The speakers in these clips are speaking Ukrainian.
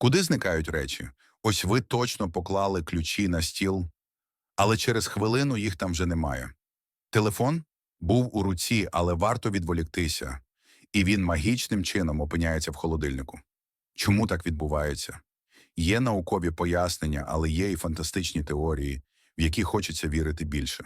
Куди зникають речі? Ось ви точно поклали ключі на стіл, але через хвилину їх там вже немає. Телефон був у руці, але варто відволіктися, і він магічним чином опиняється в холодильнику. Чому так відбувається? Є наукові пояснення, але є і фантастичні теорії, в які хочеться вірити більше.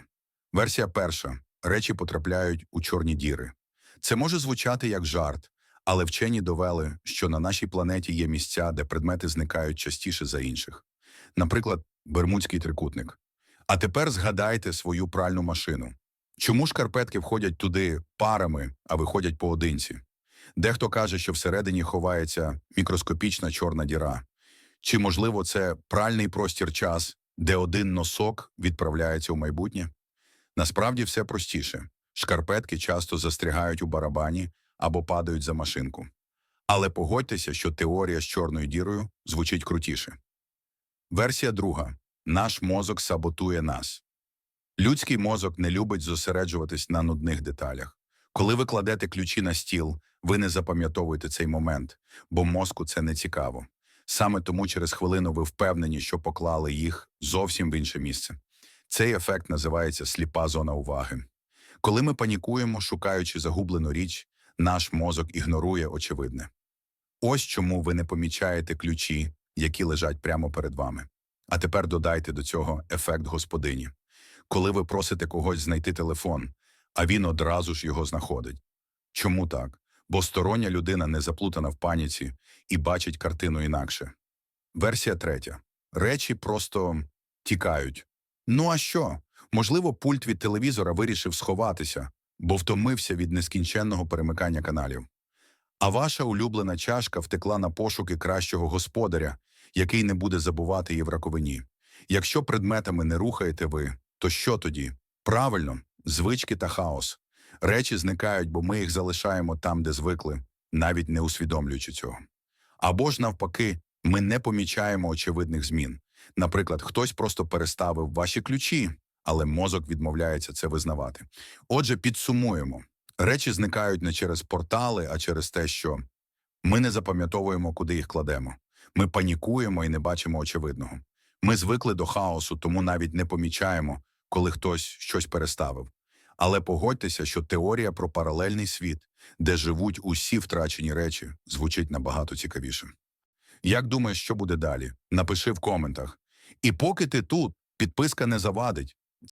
Версія перша речі потрапляють у чорні діри. Це може звучати як жарт, але вчені довели, що на нашій планеті є місця, де предмети зникають частіше за інших. Наприклад, Бермудський трикутник. А тепер згадайте свою пральну машину. Чому шкарпетки входять туди парами, а виходять поодинці? Дехто каже, що всередині ховається мікроскопічна чорна діра. Чи, можливо, це пральний простір час, де один носок відправляється у майбутнє? Насправді все простіше. Шкарпетки часто застрягають у барабані або падають за машинку. Але погодьтеся, що теорія з чорною дірою звучить крутіше. Версія друга. Наш мозок саботує нас. Людський мозок не любить зосереджуватись на нудних деталях. Коли ви кладете ключі на стіл, ви не запам'ятовуєте цей момент, бо мозку це не цікаво. Саме тому через хвилину ви впевнені, що поклали їх зовсім в інше місце. Цей ефект називається сліпа зона уваги. Коли ми панікуємо, шукаючи загублену річ, наш мозок ігнорує очевидне. Ось чому ви не помічаєте ключі, які лежать прямо перед вами. А тепер додайте до цього ефект господині. Коли ви просите когось знайти телефон, а він одразу ж його знаходить. Чому так? Бо стороння людина не заплутана в паніці і бачить картину інакше. Версія третя. Речі просто тікають. Ну а що? Можливо, пульт від телевізора вирішив сховатися, бо втомився від нескінченного перемикання каналів. А ваша улюблена чашка втекла на пошуки кращого господаря, який не буде забувати її в раковині. Якщо предметами не рухаєте ви, то що тоді? Правильно, звички та хаос. Речі зникають, бо ми їх залишаємо там, де звикли, навіть не усвідомлюючи цього. Або ж навпаки, ми не помічаємо очевидних змін. Наприклад, хтось просто переставив ваші ключі, але мозок відмовляється це визнавати. Отже, підсумуємо. Речі зникають не через портали, а через те, що ми не запам'ятовуємо, куди їх кладемо. Ми панікуємо і не бачимо очевидного. Ми звикли до хаосу, тому навіть не помічаємо, коли хтось щось переставив. Але погодьтеся, що теорія про паралельний світ, де живуть усі втрачені речі, звучить набагато цікавіше. Як думаєш, що буде далі? Напиши в коментах. І поки ти тут, підписка не завадить.